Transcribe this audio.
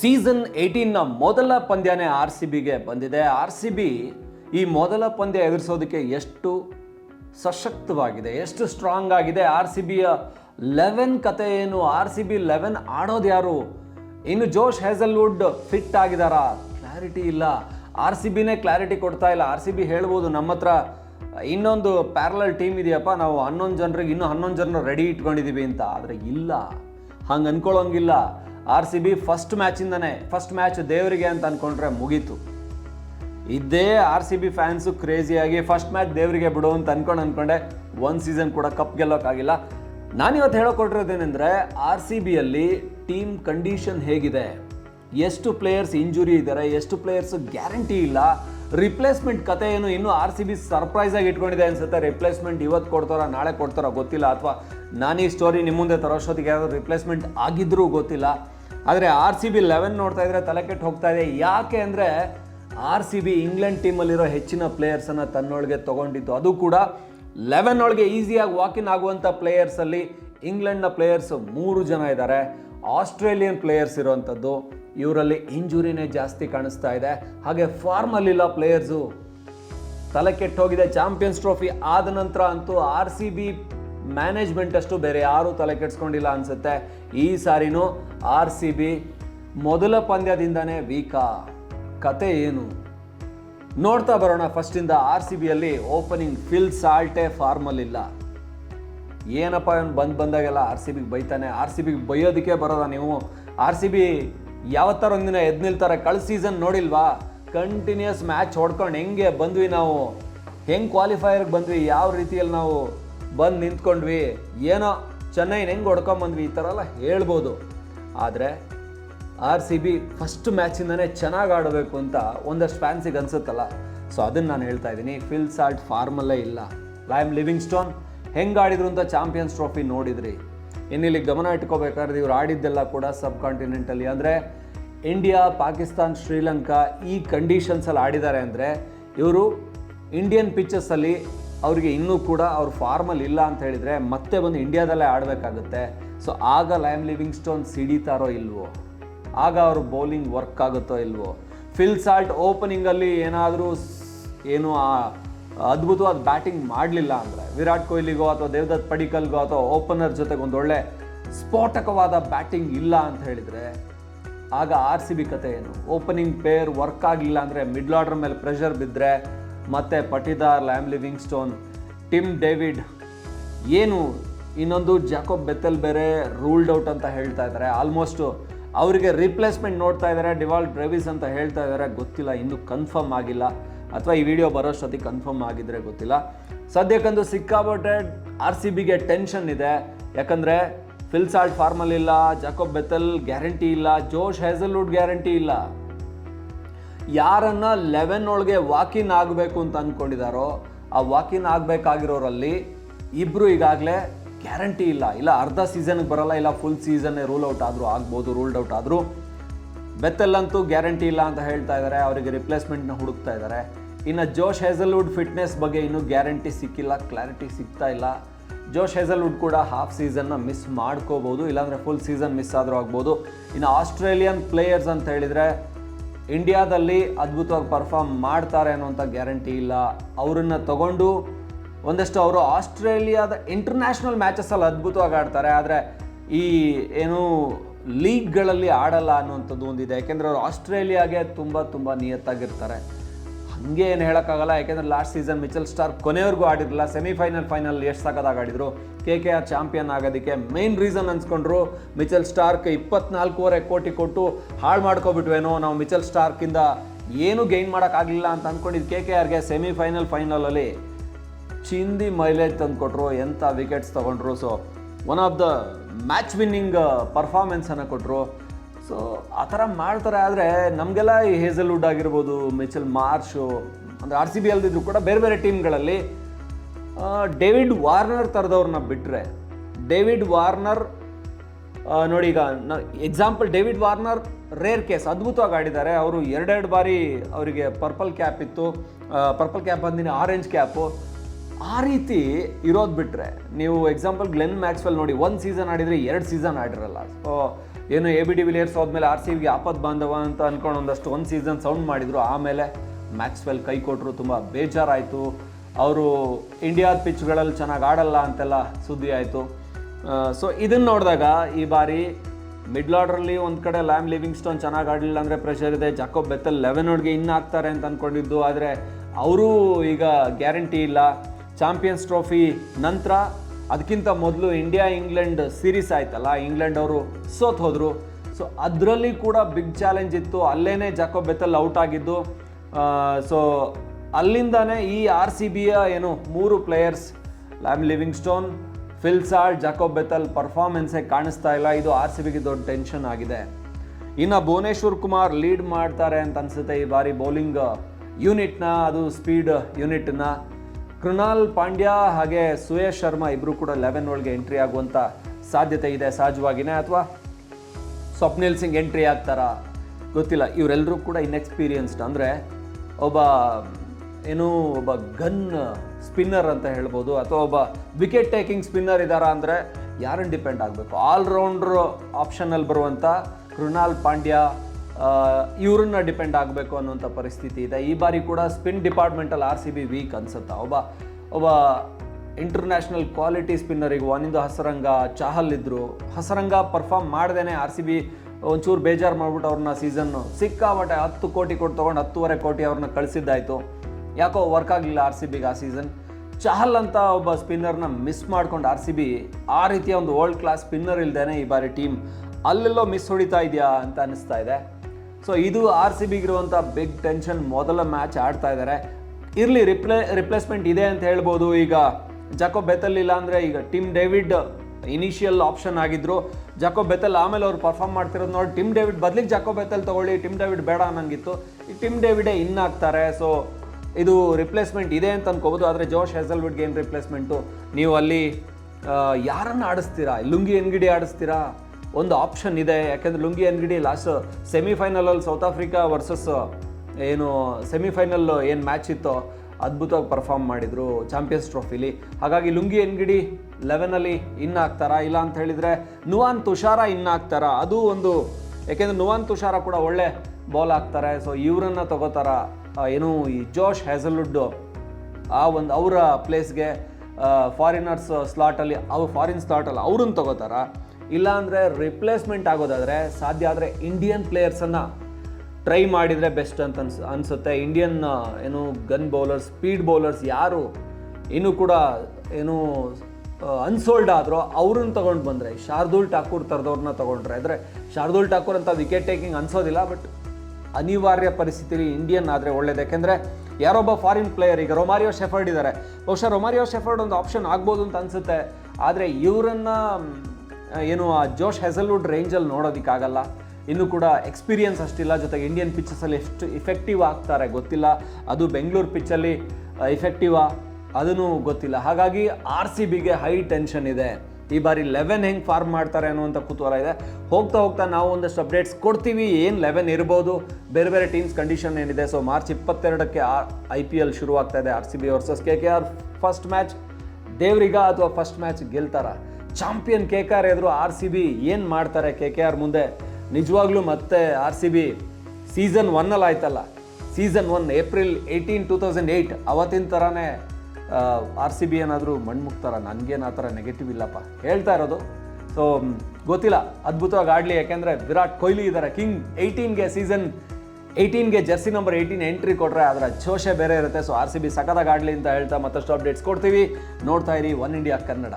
Season ಏಯ್ಟೀನ್ನ ಮೊದಲ ಪಂದ್ಯನೇ R C ಬಿಗೆ ಬಂದಿದೆ. ಆರ್ ಸಿ ಬಿ ಈ ಮೊದಲ ಪಂದ್ಯ ಎದುರಿಸೋದಕ್ಕೆ ಎಷ್ಟು ಸಶಕ್ತವಾಗಿದೆ, ಎಷ್ಟು ಸ್ಟ್ರಾಂಗ್ ಆಗಿದೆ, ಆರ್ ಸಿ ಬಿಯ ಲೆವೆನ್ ಕತೆ ಏನು, ಆರ್ ಸಿ ಬಿ ಲೆವೆನ್ ಆಡೋದು ಯಾರು? ಇನ್ನು ಜೋಶ್ ಹೇಸಲ್ವುಡ್ ಫಿಟ್ ಆಗಿದಾರಾ? ಕ್ಲಾರಿಟಿ ಇಲ್ಲ. ಆರ್ ಸಿ ಬಿನೇ ಕ್ಲಾರಿಟಿ ಕೊಡ್ತಾ ಇಲ್ಲ. ಆರ್ ಸಿ ಬಿ ಹೇಳ್ಬೋದು, ನಮ್ಮ ಹತ್ರ ಇನ್ನೊಂದು ಪ್ಯಾರಲಲ್ ಟೀಮ್ ಇದೆಯಪ್ಪ. ನಾವು ಹನ್ನೊಂದು ಜನರಿಗೆ, ಇನ್ನೂ ಹನ್ನೊಂದು ಜನರು ರೆಡಿ ಇಟ್ಕೊಂಡಿದ್ದೀವಿ ಅಂತ. ಆದರೆ ಇಲ್ಲ. ಹಂಗೆ ಅನ್ಕೊಳ್ಳೋಂಗಿಲ್ಲ ಆರ್ ಸಿ ಬಿ ಫಸ್ಟ್ ಮ್ಯಾಚಿಂದನೇ ಫಸ್ಟ್ ಮ್ಯಾಚ್ ದೇವರಿಗೆ ಅಂತ ಅಂದ್ಕೊಂಡ್ರೆ ಮುಗೀತು. ಇದ್ದೇ ಆರ್ ಸಿ ಬಿ ಫ್ಯಾನ್ಸು ಕ್ರೇಜಿಯಾಗಿ ಫಸ್ಟ್ ಮ್ಯಾಚ್ ದೇವರಿಗೆ ಬಿಡು ಅಂತ ಅಂದ್ಕೊಂಡು ಅನ್ಕೊಂಡೆ ಒಂದು ಸೀಸನ್ ಕೂಡ ಕಪ್ ಗೆಲ್ಲೋಕ್ಕಾಗಿಲ್ಲ ನಾನಿವತ್ತು ಹೇಳೋಕೊಟ್ಟಿರೋದೇನೆಂದರೆ, ಆರ್ ಸಿ ಬಿಯಲ್ಲಿ ಟೀಮ್ ಕಂಡೀಷನ್ ಹೇಗಿದೆ? ಎಷ್ಟು ಪ್ಲೇಯರ್ಸ್ ಇಂಜುರಿ ಇದ್ದಾರೆ ಎಷ್ಟು ಪ್ಲೇಯರ್ಸ್ ಗ್ಯಾರಂಟಿ ಇಲ್ಲ? ರಿಪ್ಲೇಸ್ಮೆಂಟ್ ಕತೆ ಏನು ಇನ್ನೂ ಆರ್ ಸಿ ಬಿ ಸರ್ಪ್ರೈಸ್ ಆಗಿ ಇಟ್ಕೊಂಡಿದೆ ಅನ್ಸುತ್ತೆ. ರಿಪ್ಲೇಸ್ಮೆಂಟ್ ಇವತ್ತು ಕೊಡ್ತಾರ, ನಾಳೆ ಕೊಡ್ತಾರ ಗೊತ್ತಿಲ್ಲ. ಅಥವಾ ನಾನು ಈ ಸ್ಟೋರಿ ನಿಮ್ಮ ಮುಂದೆ ತರೋಷ್ಟೊತ್ತಿಗೆ ಯಾರಾದರೂ ರಿಪ್ಲೇಸ್ಮೆಂಟ್ ಆಗಿದ್ರೂ ಗೊತ್ತಿಲ್ಲ. ಆದರೆ ಆರ್ ಸಿ ಬಿ ಲೆವೆನ್ ನೋಡ್ತಾ ಇದ್ರೆ ತಲೆ ಕೆಟ್ಟು ಹೋಗ್ತಾ ಇದೆ. ಯಾಕೆ ಅಂದರೆ ಆರ್ ಸಿ ಬಿ ಇಂಗ್ಲೆಂಡ್ ಟೀಮಲ್ಲಿರೋ ಹೆಚ್ಚಿನ ಪ್ಲೇಯರ್ಸನ್ನು ತನ್ನೊಳಗೆ ತೊಗೊಂಡಿದ್ದು. ಅದು ಕೂಡ ಲೆವೆನ್ ಒಳಗೆ ಈಸಿಯಾಗಿ ವಾಕಿನ್ ಆಗುವಂಥ ಪ್ಲೇಯರ್ಸಲ್ಲಿ ಇಂಗ್ಲೆಂಡ್ನ ಪ್ಲೇಯರ್ಸ್ ಮೂರು ಜನ ಇದ್ದಾರೆ. ಆಸ್ಟ್ರೇಲಿಯನ್ ಪ್ಲೇಯರ್ಸ್ ಇರುವಂಥದ್ದು, ಇವರಲ್ಲಿ ಇಂಜುರಿನೇ ಜಾಸ್ತಿ ಕಾಣಿಸ್ತಾ ಇದೆ. ಹಾಗೆ ಫಾರ್ಮಲ್ಲಿಲ್ಲ ಪ್ಲೇಯರ್ಸು ತಲೆ ಕೆಟ್ಟೋಗಿದೆ ಚಾಂಪಿಯನ್ಸ್ ಟ್ರೋಫಿ ಆದ ನಂತರ ಅಂತೂ ಆರ್ ಸಿ ಬಿ ಮ್ಯಾನೇಜ್ಮೆಂಟ್ ಅಷ್ಟು ಬೇರೆ ಯಾರೂ ತಲೆ ಕೆಡ್ಸ್ಕೊಂಡಿಲ್ಲ ಅನಿಸುತ್ತೆ. ಈ ಸಾರಿನೂ ಆರ್ ಸಿ ಬಿ ಮೊದಲ ಪಂದ್ಯದಿಂದನೇ ವೀಕಾ ಕತೆ ಏನು? ನೋಡ್ತಾ ಬರೋಣ ಫಸ್ಟಿಂದ ಆರ್ ಸಿ ಬಿಯಲ್ಲಿ ಓಪನಿಂಗ್ ಫಿಲ್ ಸಾಲ್ಟೆ ಫಾರ್ಮಲ್ಲಿಲ್ಲ ಏನಪ್ಪ ಇವನು ಬಂದು ಬಂದಾಗೆಲ್ಲ ಆರ್ ಸಿ ಬಿಗೆ ಬೈತಾನೆ. ಆರ್ ಸಿ ಬಿಗೆ ಬೈಯೋದಕ್ಕೆ ಬರೋದ ನೀವು? ಆರ್ ಸಿ ಬಿ ಯಾವತ್ತಾರ ಒಂದಿನ ಎದ್ದು ನಿಲ್ತಾರೆ, ಕಳೆದ ಸೀಸನ್ ನೋಡಿಲ್ವಾ? ಕಂಟಿನ್ಯೂಸ್ ಮ್ಯಾಚ್ ಹೊಡ್ಕೊಂಡು ಹೆಂಗೆ ಬಂದ್ವಿ ನಾವು? ಹೆಂಗೆ ಕ್ವಾಲಿಫೈಯರ್ಗೆ ಬಂದ್ವಿ? ಯಾವ ರೀತಿಯಲ್ಲಿ ನಾವು ಬಂದು ನಿಂತ್ಕೊಂಡ್ವಿ? ಏನೋ ಚೆನ್ನೈನ ಹೆಂಗೆ ಹೊಡ್ಕೊಂಬಂದ್ವಿ ಈ ಥರ ಎಲ್ಲ ಹೇಳ್ಬೋದು. ಆದರೆ ಆರ್ ಸಿ ಬಿ ಫಸ್ಟ್ ಮ್ಯಾಚಿಂದನೇ ಚೆನ್ನಾಗಿ ಆಡಬೇಕು ಅಂತ ಒಂದಷ್ಟು ಫ್ಯಾನ್ಸಿಗೆ ಅನ್ಸುತ್ತಲ್ಲ. ಸೊ ಅದನ್ನು ನಾನು ಹೇಳ್ತಾ ಇದ್ದೀನಿ. ಫಿಲ್ ಸಾಲ್ಟ್ ಫಾರ್ಮಲ್ಲೇ ಇಲ್ಲ. ಲೈಮ್ ಲಿವಿಂಗ್ ಸ್ಟೋನ್ ಹೆಂಗೆ ಆಡಿದ್ರು ಅಂತ ಚಾಂಪಿಯನ್ಸ್ ಟ್ರೋಫಿ ನೋಡಿದ್ರಿ? ಇನ್ನಿಲ್ಲಿ ಗಮನ ಇಟ್ಕೋಬೇಕಾದ್ರೆ ಇವ್ರು ಆಡಿದ್ದೆಲ್ಲ ಕೂಡ ಸಬ್ ಕಾಂಟಿನೆಂಟಲ್ಲಿ ಅಂದರೆ ಇಂಡಿಯಾ, ಪಾಕಿಸ್ತಾನ್, ಶ್ರೀಲಂಕಾ ಈ ಕಂಡೀಷನ್ಸಲ್ಲಿ ಆಡಿದ್ದಾರೆ ಅಂದರೆ ಇವರು ಇಂಡಿಯನ್ ಪಿಚ್ಚಸ್ಸಲ್ಲಿ ಅವರಿಗೆ ಇನ್ನೂ ಕೂಡ ಅವ್ರ ಫಾರ್ಮಲ್ಲಿ ಇಲ್ಲ ಅಂತ ಹೇಳಿದರೆ ಮತ್ತೆ ಬಂದು ಇಂಡಿಯಾದಲ್ಲೇ ಆಡಬೇಕಾಗುತ್ತೆ. ಸೊ ಆಗ ಲೈಮ್ ಲಿವಿಂಗ್ ಸ್ಟೋನ್ ಸಿಡಿತಾರೋ ಇಲ್ವೋ? ಆಗ ಅವರು ಬೌಲಿಂಗ್ ವರ್ಕ್ ಆಗುತ್ತೋ ಇಲ್ವೋ? ಫಿಲ್ ಸಾಲ್ಟ್ ಓಪನಿಂಗಲ್ಲಿ ಏನಾದರೂ ಏನು ಆ ಅದ್ಭುತವಾದ ಬ್ಯಾಟಿಂಗ್ ಮಾಡಲಿಲ್ಲ ಅಂದರೆ ವಿರಾಟ್ ಕೊಹ್ಲಿಗೋ ಅಥವಾ ದೇವದತ್ ಪಡಿಕಲ್ಗೋ ಅಥವಾ ಓಪನರ್ ಜೊತೆಗೆ ಒಂದೊಳ್ಳೆ ಸ್ಫೋಟಕವಾದ ಬ್ಯಾಟಿಂಗ್ ಇಲ್ಲ ಅಂತ ಹೇಳಿದರೆ ಆಗ ಆರ್ ಸಿ ಬಿ ಕತೆ ಏನು? ಓಪನಿಂಗ್ ಪೇರ್ ವರ್ಕ್ ಆಗಲಿಲ್ಲ ಅಂದರೆ ಮಿಡ್ಲ್ ಆರ್ಡರ್ ಮೇಲೆ ಪ್ರೆಷರ್ ಬಿದ್ದರೆ ಮತ್ತೆ Patidar, Liam Livingstone Tim David ಏನು? ಇನ್ನೊಂದು ಜಾಕೋಬ್ ಬೆತ್ತಲ್ ಬೇರೆ ರೂಲ್ಡ್ ಔಟ್ ಅಂತ ಹೇಳ್ತಾ ಇದ್ದಾರೆ. ಆಲ್ಮೋಸ್ಟು ಅವರಿಗೆ ರಿಪ್ಲೇಸ್ಮೆಂಟ್ ನೋಡ್ತಾ ಇದ್ದಾರೆ. ಡಿವಾಲ್ಟ್ ಡ್ರೆವಿಸ್ ಅಂತ ಹೇಳ್ತಾ ಇದ್ದಾರೆ. ಗೊತ್ತಿಲ್ಲ, ಇನ್ನೂ ಕನ್ಫರ್ಮ್ ಆಗಿಲ್ಲ. ಅಥವಾ ಈ ವಿಡಿಯೋ ಬರೋಷ್ಟೊತ್ತಿಗೆ ಕನ್ಫರ್ಮ್ ಆಗಿದ್ರೆ ಗೊತ್ತಿಲ್ಲ. ಸದ್ಯಕ್ಕಂದು ಸಿಕ್ಕಾಪಟ್ಟೆ ಆರ್ ಸಿ ಬಿಗೆ ಟೆನ್ಷನ್ ಇದೆ. ಯಾಕಂದರೆ ಫಿಲ್ಸಾಲ್ಟ್ ಫಾರ್ಮಲ್ ಇಲ್ಲ ಜಾಕೋಬ್ ಬೆತಲ್ ಗ್ಯಾರಂಟಿ ಇಲ್ಲ ಜೋಶ್ ಹೆಸಲ್ವುಡ್ ಗ್ಯಾರಂಟಿ ಇಲ್ಲ. ಯಾರನ್ನ ಲೆವೆನ್ ಒಳಗೆ ವಾಕಿನ್ ಆಗಬೇಕು ಅಂತ ಅಂದ್ಕೊಂಡಿದ್ದಾರೋ ಆ ವಾಕಿನ್ ಆಗಬೇಕಾಗಿರೋರಲ್ಲಿ ಇಬ್ಬರು ಈಗಾಗಲೇ ಗ್ಯಾರಂಟಿ ಇಲ್ಲ. ಇಲ್ಲ ಅರ್ಧ ಸೀಸನ್ಗೆ ಬರಲ್ಲ, ಇಲ್ಲ ಫುಲ್ ಸೀಸನ್ನೇ ರೂಲ್ ಔಟ್ ಆದರೂ ಆಗ್ಬೋದು ರೂಲ್ಡ್ ಔಟ್ ಆದರೂ. ಬೆತ್ತಲ್ಲಂತೂ ಗ್ಯಾರಂಟಿ ಇಲ್ಲ ಅಂತ ಹೇಳ್ತಾ ಇದ್ದಾರೆ ಅವರಿಗೆ ರಿಪ್ಲೇಸ್ಮೆಂಟ್ನ ಹುಡುಕ್ತಾ ಇದ್ದಾರೆ ಇನ್ನು ಜೋಶ್ ಹೆಸಲ್ವುಡ್ ಫಿಟ್ನೆಸ್ ಬಗ್ಗೆ ಇನ್ನೂ ಗ್ಯಾರಂಟಿ ಸಿಕ್ಕಿಲ್ಲ, ಕ್ಲಾರಿಟಿ ಸಿಗ್ತಾ ಇಲ್ಲ. ಜೋಶ್ ಹೆಸಲ್ವುಡ್ ಕೂಡ ಹಾಫ್ ಸೀಸನ್ನ ಮಿಸ್ ಮಾಡ್ಕೋಬೋದು ಇಲ್ಲಾಂದರೆ ಫುಲ್ ಸೀಸನ್ ಮಿಸ್ ಆದರೂ ಆಗ್ಬೋದು. ಇನ್ನು ಆಸ್ಟ್ರೇಲಿಯನ್ ಪ್ಲೇಯರ್ಸ್ ಅಂತ ಹೇಳಿದರೆ ಇಂಡಿಯಾದಲ್ಲಿ ಅದ್ಭುತವಾಗಿ ಪರ್ಫಾರ್ಮ್ ಮಾಡ್ತಾರೆ ಅನ್ನೋಂಥ ಗ್ಯಾರಂಟಿ ಇಲ್ಲ. ಅವರನ್ನು ತಗೊಂಡು ಒಂದಷ್ಟು ಅವರು ಆಸ್ಟ್ರೇಲಿಯಾದ ಇಂಟರ್ನ್ಯಾಷನಲ್ ಮ್ಯಾಚಸ್ಸಲ್ಲಿ ಅದ್ಭುತವಾಗಿ ಆಡ್ತಾರೆ. ಆದರೆ ಈ ಏನು ಲೀಗ್ಗಳಲ್ಲಿ ಆಡಲ್ಲ ಅನ್ನುವಂಥದ್ದು ಒಂದಿದೆ. ಯಾಕೆಂದರೆ ಅವರು ಆಸ್ಟ್ರೇಲಿಯಾಗೆ ತುಂಬ ತುಂಬ ನಿಯತ್ತಾಗಿರ್ತಾರೆ. ಹಾಗೆ ಏನು ಹೇಳೋಕ್ಕಾಗಲ್ಲ, ಯಾಕೆಂದರೆ ಲಾಸ್ಟ್ ಸೀಸನ್ ಮಿಚಲ್ ಸ್ಟಾರ್ ಕೊನೆವರೆಗೂ ಆಡಿರಲಿಲ್ಲ ಸೆಮಿಫೈನಲ್ ಫೈನಲ್ ಎಷ್ಟು ಸಾಕದಾಗ ಆಡಿದ್ರು ಕೆ ಕೆ ಆರ್ ಚಾಂಪಿಯನ್ ಆಗೋದಕ್ಕೆ ಮೇನ್ ರೀಸನ್ ಅನ್ಸ್ಕೊಂಡ್ರು, ಮಿಚಲ್ ಸ್ಟಾರ್ಕ್ ಇಪ್ಪತ್ನಾಲ್ಕೂವರೆ ಕೋಟಿ ಕೊಟ್ಟು ಹಾಳು ಮಾಡ್ಕೊಬಿಟ್ವೇನೋ, ನಾವು ಮಿಚಲ್ ಸ್ಟಾರ್ಕಿಂದ ಏನು ಗೈನ್ ಮಾಡೋಕ್ಕಾಗಲಿಲ್ಲ ಅಂತ ಅಂದ್ಕೊಂಡಿದ್ದು ಕೆ ಕೆ ಆರ್ಗೆ ಸೆಮಿಫೈನಲ್ ಫೈನಲಲ್ಲಿ ಚಿಂದಿ ಮೈಲೇಜ್ ತಂದುಕೊಟ್ರು ಎಂಥ ವಿಕೆಟ್ಸ್ ತೊಗೊಂಡ್ರು so one of the match winning ಪರ್ಫಾರ್ಮೆನ್ಸನ್ನು ಕೊಟ್ಟರು ಸೊ ಆ ಥರ ಮಾಡ್ತಾರೆ ಆದರೆ ನಮಗೆಲ್ಲ ಈ ಹೇಸಲ್ವುಡ್ ಆಗಿರ್ಬೋದು, ಮಿಚಲ್ ಮಾರ್ಷು, ಅಂದರೆ ಆರ್ ಸಿ ಬಿ ಅಲ್ದಿದ್ರು ಕೂಡ ಬೇರೆ ಬೇರೆ ಟೀಮ್ಗಳಲ್ಲಿ ಡೇವಿಡ್ ವಾರ್ನರ್ ಥರದವ್ರನ್ನ ಬಿಟ್ಟರೆ ಡೇವಿಡ್ ವಾರ್ನರ್ ನೋಡಿ ಈಗ ನ example David Warner rare case ಅದ್ಭುತವಾಗಿ ಆಡಿದ್ದಾರೆ. ಅವರು ಎರಡೆರಡು ಬಾರಿ ಅವರಿಗೆ ಪರ್ಪಲ್ ಕ್ಯಾಪ್ ಇತ್ತು ಪರ್ಪಲ್ ಕ್ಯಾಪ್ ಬಂದಿನ ಆರೆಂಜ್ ಕ್ಯಾಪು ಆ ರೀತಿ ಇರೋದು ಬಿಟ್ಟರೆ ನೀವು ಎಕ್ಸಾಂಪಲ್ ಗ್ಲೆನ್ ಮ್ಯಾಕ್ಸ್ವೆಲ್ ನೋಡಿ, ಒಂದು ಸೀಸನ್ ಆಡಿದರೆ ಎರಡು ಸೀಸನ್ ಆಡಿರಲ್ಲ. ಸೊ ಏನು ಎ ಬಿ ಡಿ ವಿಲಿಯರ್ಸ್ ಹೋದ್ಮೇಲೆ ಆರ್ ಸಿ ವಿಗೆ ಆಪತ್ ಬಾಂಧವ ಅಂತ ಅಂದ್ಕೊಂಡು ಒಂದಷ್ಟು ಒಂದು ಸೀಸನ್ ಸೌಂಡ್ ಮಾಡಿದ್ರು. ಆಮೇಲೆ ಮ್ಯಾಕ್ಸ್ವೆಲ್ ಕೈ ಕೊಟ್ಟರು ತುಂಬ ಬೇಜಾರಾಯಿತು. ಅವರು ಇಂಡಿಯಾದ ಪಿಚ್ಗಳಲ್ಲಿ ಚೆನ್ನಾಗಿ ಆಡಲ್ಲ ಅಂತೆಲ್ಲ ಸುದ್ದಿ ಆಯಿತು. ಸೊ ಇದನ್ನು ನೋಡಿದಾಗ ಈ ಬಾರಿ ಮಿಡ್ಲ್ ಆರ್ಡ್ರಲ್ಲಿ ಒಂದು ಕಡೆ ಲ್ಯಾಮ್ ಲಿವಿಂಗ್ ಸ್ಟೋನ್ ಚೆನ್ನಾಗಿ ಆಡಲಿಲ್ಲ ಅಂದರೆ ಪ್ರೆಷರ್ ಇದೆ. ಜಾಕೋಬ್ ಬೆತ್ತಲ್ ಲೆವೆನ್ ಓಡ್ಗೆ ಇನ್ನು ಹಾಕ್ತಾರೆ ಅಂತ ಅಂದ್ಕೊಂಡಿದ್ದು ಆದರೆ, ಅವರು ಈಗ ಗ್ಯಾರಂಟಿ ಇಲ್ಲ. ಚಾಂಪಿಯನ್ಸ್ ಟ್ರೋಫಿ ನಂತರ ಅದಕ್ಕಿಂತ ಮೊದಲು ಇಂಡಿಯಾ ಇಂಗ್ಲೆಂಡ್ ಸೀರೀಸ್ ಆಯ್ತಲ್ಲ, ಇಂಗ್ಲೆಂಡ್ ಅವರು ಸೋತ್ ಹೋದರು. ಸೊ ಅದರಲ್ಲಿ ಕೂಡ ಬಿಗ್ ಚಾಲೆಂಜ್ ಇತ್ತು. ಅಲ್ಲೇ ಜಾಕೋ ಬೆತ್ತಲ್ ಔಟ್ ಆಗಿದ್ದು. ಸೊ ಅಲ್ಲಿಂದಾನೆ ಈ ಆರ್ ಸಿ ಬಿಯ ಏನು ಮೂರು players Liam Livingstone Phil Salt Jacob Bethell ಪರ್ಫಾರ್ಮೆನ್ಸೇ ಕಾಣಿಸ್ತಾ ಇಲ್ಲ. ಇದು ಆರ್ ಸಿ ಬಿಗೆ ದೊಡ್ಡ ಟೆನ್ಷನ್ ಆಗಿದೆ. ಇನ್ನು ಭುವನೇಶ್ವರ್ ಕುಮಾರ್ ಲೀಡ್ ಮಾಡ್ತಾರೆ ಅಂತ ಅನ್ಸುತ್ತೆ ಈ ಬಾರಿ ಬೌಲಿಂಗ್ ಯೂನಿಟ್ನ ಅದು ಸ್ಪೀಡ್ ಯೂನಿಟ್ನ ಕೃಣಾಲ್ ಪಾಂಡ್ಯ ಹಾಗೆ ಸುಯೇಶ್ ಶರ್ಮಾ ಇಬ್ಬರು ಕೂಡ ಲೆವೆನ್ ಒಳಗೆ ಎಂಟ್ರಿ ಆಗುವಂಥ ಸಾಧ್ಯತೆ ಇದೆ ಸಹಜವಾಗಿನೇ, ಅಥವಾ ಸ್ವಪ್ನಿಲ್ ಸಿಂಗ್ ಎಂಟ್ರಿ ಆಗ್ತಾರಾ? ಗೊತ್ತಿಲ್ಲ. ಇವರೆಲ್ಲರೂ ಕೂಡ ಇನ್ಎಕ್ಸ್ಪೀರಿಯನ್ಸ್ಡ್ ಅಂದರೆ ಒಬ್ಬ, ಏನು ಒಬ್ಬ ಗನ್ ಸ್ಪಿನ್ನರ್ ಅಂತ ಹೇಳ್ಬೋದು, ಅಥವಾ ಒಬ್ಬ ವಿಕೆಟ್ ಟೇಕಿಂಗ್ ಸ್ಪಿನ್ನರ್ ಇದ್ದಾರಾ ಅಂದರೆ ಯಾರನ್ನು ಡಿಪೆಂಡ್ ಆಗಬೇಕು? ಆಲ್ರೌಂಡ್ರ್ ಆಪ್ಷನಲ್ಲಿ ಬರುವಂಥ ಕೃಣಾಲ್ ಪಾಂಡ್ಯ ಇವ್ರನ್ನ ಡಿಪೆಂಡ್ ಆಗಬೇಕು ಅನ್ನುವಂಥ ಪರಿಸ್ಥಿತಿ ಇದೆ. ಈ ಬಾರಿ ಕೂಡ ಸ್ಪಿನ್ ಡಿಪಾರ್ಟ್ಮೆಂಟಲ್ಲಿ ಆರ್ ಸಿ ಬಿ ವೀಕ್ ಅನ್ಸುತ್ತಾ? ಒಬ್ಬ ಒಬ್ಬ ಇಂಟರ್ನ್ಯಾಷನಲ್ ಕ್ವಾಲಿಟಿ ಸ್ಪಿನ್ನರಿಗೆ ಒಂದಿಂದು ಹಸರಂಗ ಚಾಹಲ್ ಇದ್ದರು ಹಸರಂಗ ಪರ್ಫಾರ್ಮ್ ಮಾಡ್ದೇ ಆರ್ ಸಿ ಬಿ ಒಂಚೂರು ಬೇಜಾರು ಮಾಡಿಬಿಟ್ಟು ಅವ್ರನ್ನ ಸೀಸನ್ನು ಸಿಕ್ಕಾಮಟ್ಟೆ ಹತ್ತು ಕೋಟಿ ಕೊಟ್ಟು ತೊಗೊಂಡು ಹತ್ತುವರೆ ಕೋಟಿ ಅವ್ರನ್ನ ಕಳಿಸಿದ್ದಾಯಿತು. ಯಾಕೋ ವರ್ಕ್ ಆಗಲಿಲ್ಲ ಆರ್ ಸಿ ಬಿಗೆ ಆ ಸೀಸನ್ ಚಹಲ್ ಅಂತ ಒಬ್ಬ ಸ್ಪಿನ್ನರ್ನ ಮಿಸ್ ಮಾಡ್ಕೊಂಡು ಆರ್ ಸಿ ಬಿ ಆ ರೀತಿಯ ಒಂದು ವರ್ಲ್ಡ್ ಕ್ಲಾಸ್ ಸ್ಪಿನ್ನರ್ ಇಲ್ದೇನೆ ಈ ಬಾರಿ ಟೀಮ್ ಅಲ್ಲೆಲ್ಲೋ ಮಿಸ್ ಹೊಡಿತಾ ಇದೆಯಾ ಅಂತ ಅನಿಸ್ತಾ ಇದೆ. ಸೊ ಇದು ಆರ್ ಸಿ ಬಿಗಿರುವಂಥ ಬಿಗ್ ಟೆನ್ಷನ್ ಮೊದಲ ಮ್ಯಾಚ್ ಆಡ್ತಾ ಇದ್ದಾರೆ ಇರಲಿ ರಿಪ್ಲೇ ರಿಪ್ಲೇಸ್ಮೆಂಟ್ ಇದೆ ಅಂತ ಹೇಳ್ಬೋದು. ಈಗ ಜಾಕೋ ಬೆತಲ್ ಇಲ್ಲ ಅಂದರೆ ಈಗ ಟಿಮ್ ಡೇವಿಡ್ ಇನಿಷಿಯಲ್ ಆಪ್ಷನ್ ಆಗಿದ್ರು. ಜಾಕೋ ಬೆತಲ್ ಆಮೇಲೆ ಅವ್ರು ಪರ್ಫಾರ್ಮ್ ಮಾಡ್ತಿರೋದು ನೋಡಿ ಟಿಮ್ ಡೇವಿಡ್ ಬದಲಿಗೆ ಜಾಕೋ ಬೆತಲ್ ತಗೊಳ್ಳಿ ಟಿಮ್ ಡೇವಿಡ್ ಬೇಡ ಅನ್ನಂಗಿತ್ತು. ಈ ಟಿಮ್ ಡೇವಿಡೇ ಇನ್ ಆಗ್ತಾರೆ. ಸೊ ಇದು ರಿಪ್ಲೇಸ್ಮೆಂಟ್ ಇದೆ ಅಂತ ಅನ್ಕೋಬೋದು. ಆದರೆ ಜೋಶ್ ಹೆಸಲ್ವುಡ್ಗೆ ಏನು ರಿಪ್ಲೇಸ್ಮೆಂಟು ನೀವು ಅಲ್ಲಿ ಯಾರನ್ನು ಆಡಿಸ್ತೀರಾ? ಲುಂಗಿ ಎನ್ಗಿಡಿ ಆಡಿಸ್ತೀರಾ? ಒಂದು ಆಪ್ಷನ್ ಇದೆ. ಯಾಕೆಂದ್ರೆ ಲುಂಗಿ ಅಂಗಡಿ ಲಾಸ್ಟ್ ಸೆಮಿಫೈನಲಲ್ಲಿ ಸೌತ್ ಆಫ್ರಿಕಾ ವರ್ಸಸ್ ಏನು ಸೆಮಿಫೈನಲ್ ಏನು ಮ್ಯಾಚ್ ಇತ್ತೋ ಅದ್ಭುತವಾಗಿ ಪರ್ಫಾರ್ಮ್ ಮಾಡಿದರು ಚಾಂಪಿಯನ್ಸ್ ಟ್ರೋಫಿಲಿ ಹಾಗಾಗಿ ಲುಂಗಿ ಎನ್ಗಿಡಿ ಲೆವೆನಲ್ಲಿ ಇನ್ ಆಗ್ತಾರಾ? ಇಲ್ಲ ಅಂತ ಹೇಳಿದರೆ ನುವಾನ್ ತುಷಾರ ಇನ್ ಆಗ್ತಾರಾ? ಅದು ಒಂದು, ಯಾಕೆಂದ್ರೆ ನುವಾನ್ ತುಷಾರ ಕೂಡ ಒಳ್ಳೆ ಬಾಲ್ ಹಾಕ್ತಾರೆ. ಸೊ ಇವರನ್ನು ತಗೋತಾರ? ಏನು ಈ ಜೋಶ್ ಹ್ಯಾಸಲ್ವುಡ್ಡು ಆ ಒಂದು ಅವರ ಪ್ಲೇಸ್ಗೆ ಫಾರಿನರ್ಸ್ ಸ್ಲಾಟಲ್ಲಿ ಅವ್ರು ಫಾರಿನ್ ಸ್ಲಾಟಲ್ಲಿ ಅವ್ರನ್ನ ತಗೋತಾರ? ಇಲ್ಲ ಅಂದರೆ ರಿಪ್ಲೇಸ್ಮೆಂಟ್ ಆಗೋದಾದರೆ ಸಾಧ್ಯ ಆದರೆ ಇಂಡಿಯನ್ ಪ್ಲೇಯರ್ಸನ್ನು ಟ್ರೈ ಮಾಡಿದರೆ ಬೆಸ್ಟ್ ಅಂತ ಅನ್ಸ್, ಅನಿಸುತ್ತೆ. ಇಂಡಿಯನ್ ಏನು ಗನ್ ಬೌಲರ್ಸ್ ಸ್ಪೀಡ್ ಬೌಲರ್ಸ್ ಯಾರು ಇನ್ನೂ ಕೂಡ ಏನು ಅನ್ಸೋಲ್ಡ್ ಆದರೂ ಅವ್ರನ್ನ ತೊಗೊಂಡು ಬಂದರೆ, ಶಾರ್ದೂಲ್ ಠಾಕೂರ್ ಥರದವ್ರನ್ನ ತೊಗೊಂಡ್ರೆ, ಅಂದರೆ ಶಾರ್ದೂಲ್ ಠಾಕೂರ್ ಅಂತ ವಿಕೆಟ್ ಟೇಕಿಂಗ್ ಅನ್ಸೋದಿಲ್ಲ ಬಟ್ ಅನಿವಾರ್ಯ ಪರಿಸ್ಥಿತಿಲಿ ಇಂಡಿಯನ್ ಆದರೆ ಒಳ್ಳೇದು. ಯಾಕೆಂದರೆ ಯಾರೊಬ್ಬ ಫಾರಿನ್ ಪ್ಲೇಯರ್ ಈಗ ರೊಮಾರಿಯೋ ಶೆಫರ್ಡ್ ಇದ್ದಾರೆ ಬಹುಶಃ ರೊಮಾರಿಯೋ ಶೆಫರ್ಡ್ ಒಂದು ಆಪ್ಷನ್ ಆಗ್ಬೋದು ಅಂತ ಅನಿಸುತ್ತೆ. ಆದರೆ ಇವರನ್ನ ಏನು, ಆ ಜೋಶ್ ಹೆಸಲ್ವುಡ್ ರೇಂಜಲ್ಲಿ ನೋಡೋದಕ್ಕಾಗಲ್ಲ. ಇನ್ನೂ ಕೂಡ ಎಕ್ಸ್ಪೀರಿಯನ್ಸ್ ಅಷ್ಟಿಲ್ಲ. ಜೊತೆಗೆ ಇಂಡಿಯನ್ ಪಿಚ್ಚಸಲ್ಲಿ ಎಷ್ಟು ಇಫೆಕ್ಟಿವ್ ಆಗ್ತಾರೆ ಗೊತ್ತಿಲ್ಲ. ಅದು ಬೆಂಗಳೂರು ಪಿಚ್ಚಲ್ಲಿ ಇಫೆಕ್ಟಿವಾ ಅದೂ ಗೊತ್ತಿಲ್ಲ. ಹಾಗಾಗಿ ಆರ್ ಸಿ ಬಿಗೆ ಹೈ ಟೆನ್ಷನ್ ಇದೆ. ಈ ಬಾರಿ ಲೆವೆನ್ ಹೆಂಗೆ ಫಾರ್ಮ್ ಮಾಡ್ತಾರೆ ಅನ್ನುವಂಥ ಕುತೂಹಲ ಇದೆ. ಹೋಗ್ತಾ ಹೋಗ್ತಾ ನಾವು ಒಂದಷ್ಟು ಅಪ್ಡೇಟ್ಸ್ ಕೊಡ್ತೀವಿ. ಏನು ಲೆವೆನ್ ಇರ್ಬೋದು? ಬೇರೆ ಬೇರೆ ಟೀಮ್ಸ್ ಕಂಡೀಷನ್ ಏನಿದೆ? ಸೊ ಮಾರ್ಚ್ ಇಪ್ಪತ್ತೆರಡಕ್ಕೆ ಆರ್ ಐ ಪಿ ಎಲ್ ಶುರುವಾಗ್ತಾ ಇದೆ. R C B versus K K R first match ದೇವ್ರಿಗ ಅಥವಾ ಫಸ್ಟ್ ಮ್ಯಾಚ್ ಗೆಲ್ತಾರ? ಚಾಂಪಿಯನ್ ಕೆ ಕೆ ಆರ್ ಎದುರು ಆರ್ ಸಿ ಬಿ ಏನು ಮಾಡ್ತಾರೆ ಕೆ ಕೆ ಆರ್ ಮುಂದೆ? ನಿಜವಾಗ್ಲೂ ಮತ್ತೆ ಆರ್ ಸಿ ಬಿ ಸೀಸನ್ ಒನ್ನಲ್ಲಿ ಆಯ್ತಲ್ಲ. Season one April eighteen two thousand eight, ಅವತ್ತಿನ ಥರನೇ ಆರ್ ಸಿ ಬಿ ಏನಾದರೂ ಮಣ್ಮುಕ್ತಾರ? ನನಗೇನು ಆ ಥರ ನೆಗೆಟಿವ್ ಇಲ್ಲಪ್ಪ. ಹೇಳ್ತಾ ಇರೋದು. ಸೊ ಗೊತ್ತಿಲ್ಲ. ಅದ್ಭುತವಾಗಿ ಆಡಲಿ, ಯಾಕೆಂದರೆ ವಿರಾಟ್ ಕೊಹ್ಲಿ ಇದ್ದಾರೆ ಕಿಂಗ್ ಏಯ್ಟೀನ್ಗೆ ಸೀಸನ್ ಏಯ್ಟೀನ್ಗೆ ಜರ್ಸಿ ನಂಬರ್ ಏಯ್ಟೀನ್ ಎಂಟ್ರಿ ಕೊಟ್ಟರೆ ಅದರ ಜೋಶೆ ಬೇರೆ ಇರುತ್ತೆ. ಸೊ ಆರ್ ಸಿ ಬಿ ಸಖತ್ತಾಗಿ ಆಡಲಿ ಅಂತ ಹೇಳ್ತಾ ಮತ್ತಷ್ಟು ಅಪ್ಡೇಟ್ಸ್ ಕೊಡ್ತೀವಿ. ನೋಡ್ತಾ ಇರಿ ಒನ್ ಇಂಡಿಯಾ ಕನ್ನಡ.